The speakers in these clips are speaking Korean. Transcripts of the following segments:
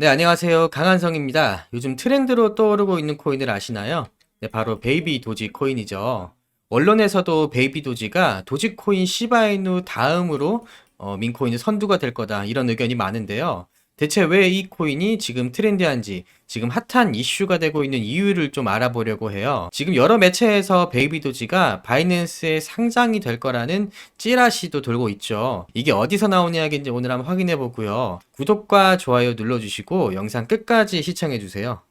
네, 안녕하세요. 강한성입니다. 요즘 트렌드로 떠오르고 있는 코인을 아시나요? 네, 바로 베이비 도지 코인이죠. 언론에서도 베이비 도지가 도지 코인 시바이누 다음으로 어, 민코인의 선두가 될 거다 이런 의견이 많은데요. 대체 왜 이 코인이 지금 트렌디한지 지금 핫한 이슈가 되고 있는 이유를 좀 알아보려고 해요. 지금 여러 매체에서 베이비 도지가 바이낸스에 상장이 될 거라는 찌라시도 돌고 있죠. 이게 어디서 나오냐인지 오늘 한번 확인해 보고요. 구독과 좋아요 눌러주시고 영상 끝까지 시청해 주세요.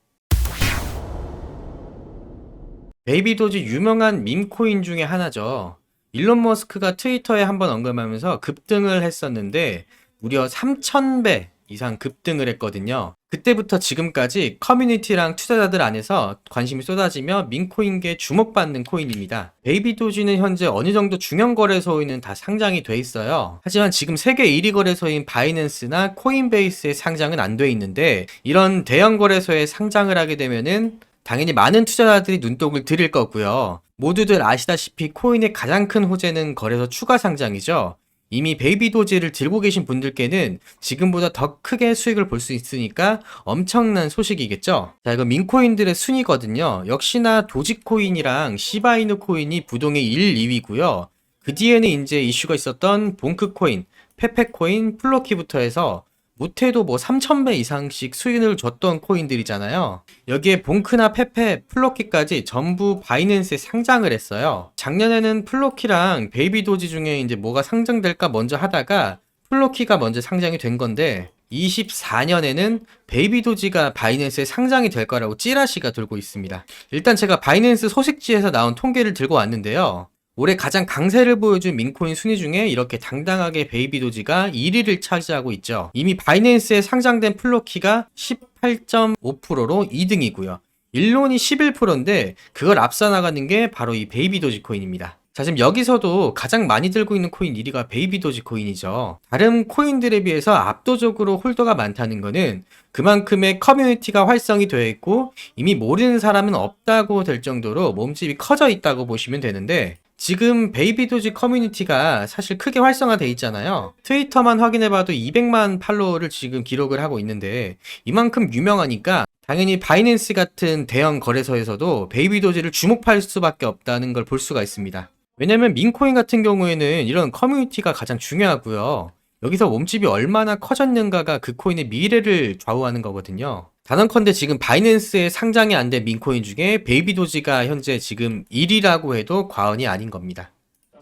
베이비 도지 유명한 밈코인 중에 하나죠. 일론 머스크가 트위터에 한번 언급하면서 급등을 했었는데 무려 3,000배 이상 급등을 했거든요. 그때부터 지금까지 커뮤니티랑 투자자들 안에서 관심이 쏟아지며 민코인계 주목받는 코인입니다. 베이비 도지는 현재 어느 정도 중형 거래소에는 다 상장이 돼 있어요. 하지만 지금 세계 1위 거래소인 바이낸스나 코인베이스에 상장은 안 돼 있는데 이런 대형 거래소에 상장을 하게 되면은 당연히 많은 투자자들이 눈독을 들일 거고요. 모두들 아시다시피 코인의 가장 큰 호재는 거래소 추가 상장이죠. 이미 베이비 도지를 들고 계신 분들께는 지금보다 더 크게 수익을 볼 수 있으니까 엄청난 소식이겠죠. 자, 이거 민코인들의 순위거든요. 역시나 도지코인이랑 시바이누 코인이 부동의 1, 2위고요. 그 뒤에는 이제 이슈가 있었던 봉크코인, 페페코인, 플로키부터 해서 못해도 뭐 3,000배 이상씩 수익을 줬던 코인들이잖아요. 여기에 봉크나 페페, 플로키까지 전부 바이낸스에 상장을 했어요. 작년에는 플로키랑 베이비 도지 중에 이제 뭐가 상장될까 먼저 하다가 플로키가 먼저 상장이 된 건데 24년에는 베이비 도지가 바이낸스에 상장이 될 거라고 찌라시가 돌고 있습니다. 일단 제가 바이낸스 소식지에서 나온 통계를 들고 왔는데요. 올해 가장 강세를 보여준 민코인 순위 중에 이렇게 당당하게 베이비 도지가 1위를 차지하고 있죠. 이미 바이낸스에 상장된 플로키가 18.5%로 2등이고요. 일론이 11%인데 그걸 앞서 나가는 게 바로 이 베이비 도지 코인입니다. 자, 지금 여기서도 가장 많이 들고 있는 코인 1위가 베이비 도지 코인이죠. 다른 코인들에 비해서 압도적으로 홀더가 많다는 거는 그만큼의 커뮤니티가 활성이 되어 있고 이미 모르는 사람은 없다고 될 정도로 몸집이 커져 있다고 보시면 되는데 지금 베이비도지 커뮤니티가 사실 크게 활성화돼 있잖아요. 트위터만 확인해봐도 200만 팔로워를 지금 기록을 하고 있는데 이만큼 유명하니까 당연히 바이낸스 같은 대형 거래소에서도 베이비도지를 주목할 수밖에 없다는 걸 볼 수가 있습니다. 왜냐면 민코인 같은 경우에는 이런 커뮤니티가 가장 중요하고요. 여기서 몸집이 얼마나 커졌는가가 그 코인의 미래를 좌우하는 거거든요. 단언컨대 지금 바이낸스에 상장이 안 된 민코인 중에 베이비도지가 현재 지금 1위라고 해도 과언이 아닌 겁니다.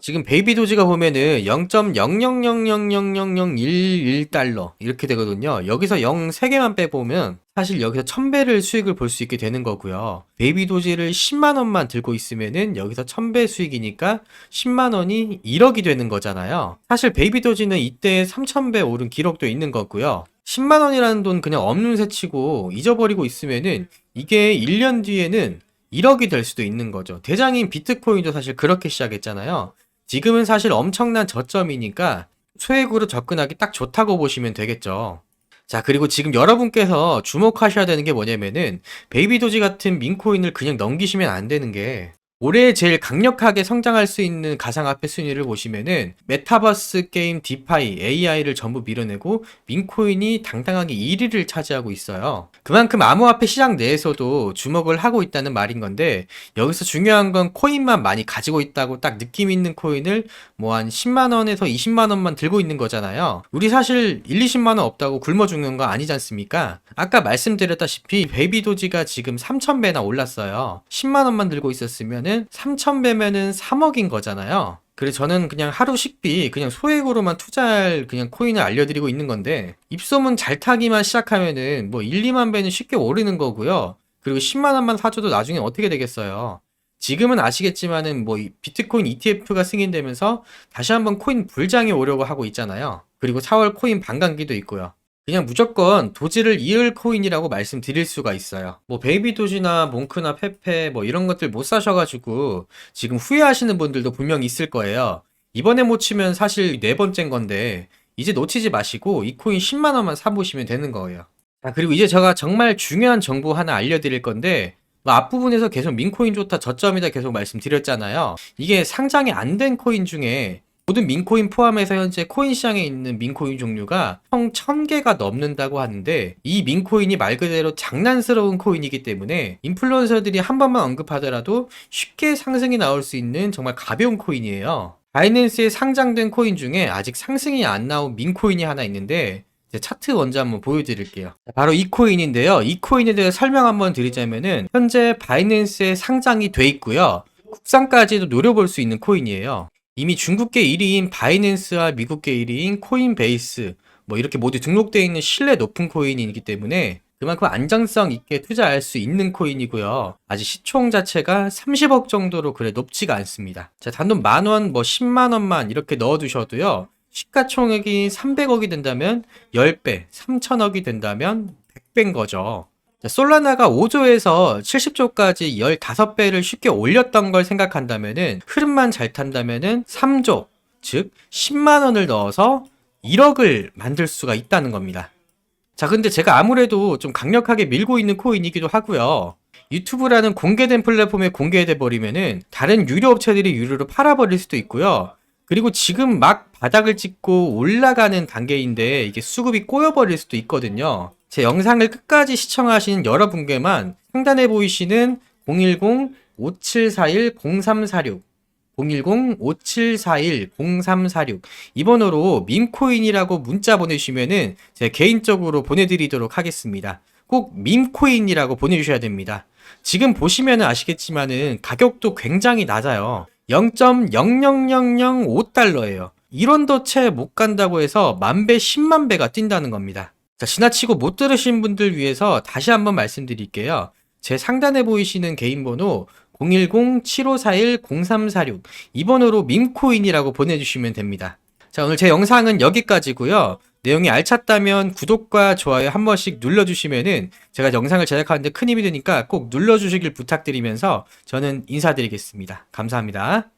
지금 베이비도지가 보면은 0.000000011달러 이렇게 되거든요. 여기서 0 3개만 빼보면 사실 여기서 1000배를 수익을 볼 수 있게 되는 거고요. 베이비도지를 10만원만 들고 있으면은 여기서 1000배 수익이니까 10만원이 1억이 되는 거잖아요. 사실 베이비도지는 이때 3000배 오른 기록도 있는 거고요. 10만 원이라는 돈 그냥 없는 새 치고 잊어버리고 있으면은 이게 1년 뒤에는 1억이 될 수도 있는 거죠. 대장인 비트코인도 사실 그렇게 시작했잖아요. 지금은 사실 엄청난 저점이니까 소액으로 접근하기 딱 좋다고 보시면 되겠죠. 자, 그리고 지금 여러분께서 주목하셔야 되는 게 뭐냐면은 베이비 도지 같은 민코인을 그냥 넘기시면 안 되는 게 올해 제일 강력하게 성장할 수 있는 가상화폐 순위를 보시면은 메타버스 게임 디파이 AI를 전부 밀어내고 민코인이 당당하게 1위를 차지하고 있어요. 그만큼 암호화폐 시장 내에서도 주목을 하고 있다는 말인 건데 여기서 중요한 건 코인만 많이 가지고 있다고 딱 느낌 있는 코인을 뭐 한 10만 원에서 20만 원만 들고 있는 거잖아요. 우리 사실 1, 20만 원 없다고 굶어 죽는 거 아니지 않습니까? 아까 말씀드렸다시피 베이비 도지가 지금 3,000배나 올랐어요. 10만 원만 들고 있었으면 그러면은 3,000배면은 3억인 거잖아요. 그래서 저는 그냥 하루 식비 그냥 소액으로만 투자할 그냥 코인을 알려드리고 있는 건데 입소문 잘 타기만 시작하면은 뭐 1, 2만 배는 쉽게 오르는 거고요. 그리고 10만 원만 사줘도 나중에 어떻게 되겠어요. 지금은 아시겠지만은 뭐 비트코인 ETF가 승인되면서 다시 한번 코인 불장이 오려고 하고 있잖아요. 그리고 4월 코인 반감기도 있고요. 그냥 무조건 도지를 이을 코인이라고 말씀드릴 수가 있어요. 뭐 베이비 도지나 몽크나 페페 뭐 이런 것들 못 사셔가지고 지금 후회하시는 분들도 분명 있을 거예요. 이번에 못 치면 사실 네 번째인 건데 이제 놓치지 마시고 이 코인 10만 원만 사보시면 되는 거예요. 자 그리고 이제 제가 정말 중요한 정보 하나 알려드릴 건데 뭐 앞부분에서 계속 민코인 좋다 저점이다 계속 말씀드렸잖아요. 이게 상장이 안 된 코인 중에 모든 민코인 포함해서 현재 코인 시장에 있는 민코인 종류가 총 1000개가 넘는다고 하는데 이 민코인이 말 그대로 장난스러운 코인이기 때문에 인플루언서들이 한 번만 언급하더라도 쉽게 상승이 나올 수 있는 정말 가벼운 코인이에요. 바이낸스에 상장된 코인 중에 아직 상승이 안 나온 민코인이 하나 있는데 차트 먼저 한번 보여드릴게요. 자, 바로 이 코인인데요. 이 코인에 대해 설명 한번 드리자면은 현재 바이낸스에 상장이 돼 있고요. 국산까지도 노려볼 수 있는 코인이에요. 이미 중국계 1위인 바이낸스와 미국계 1위인 코인베이스 뭐 이렇게 모두 등록되어 있는 신뢰 높은 코인이기 때문에 그만큼 안정성 있게 투자할 수 있는 코인이고요. 아직 시총 자체가 30억 정도로 그래 높지가 않습니다. 자, 단돈 만 원, 뭐 10만 원만 이렇게 넣어두셔도요. 시가총액이 300억이 된다면 10배, 3천억이 된다면 100배인 거죠. 자, 솔라나가 5조에서 70조까지 15배를 쉽게 올렸던 걸 생각한다면은 흐름만 잘 탄다면은 3조, 즉 10만 원을 넣어서 1억을 만들 수가 있다는 겁니다. 자, 근데 제가 아무래도 좀 강력하게 밀고 있는 코인이기도 하고요. 유튜브라는 공개된 플랫폼에 공개돼 버리면은 다른 유료 업체들이 유료로 팔아 버릴 수도 있고요. 그리고 지금 막 바닥을 찍고 올라가는 단계인데 이게 수급이 꼬여 버릴 수도 있거든요. 제 영상을 끝까지 시청하신 여러분께만 상단에 보이시는 010-5741-0346 010-5741-0346 이 번호로 밈코인이라고 문자 보내주시면은 제가 개인적으로 보내드리도록 하겠습니다. 꼭 밈코인이라고 보내주셔야 됩니다. 지금 보시면 아시겠지만은 가격도 굉장히 낮아요. 0.00005달러예요. 1원도 채 못 간다고 해서 만배, 10만 배가 뛴다는 겁니다. 자, 지나치고 못 들으신 분들 위해서 다시 한번 말씀드릴게요. 제 상단에 보이시는 개인 번호 010-7541-0346 이 번호로 밈코인이라고 보내주시면 됩니다. 자, 오늘 제 영상은 여기까지고요. 내용이 알찼다면 구독과 좋아요 한 번씩 눌러주시면은 제가 영상을 제작하는데 큰 힘이 되니까 꼭 눌러주시길 부탁드리면서 저는 인사드리겠습니다. 감사합니다.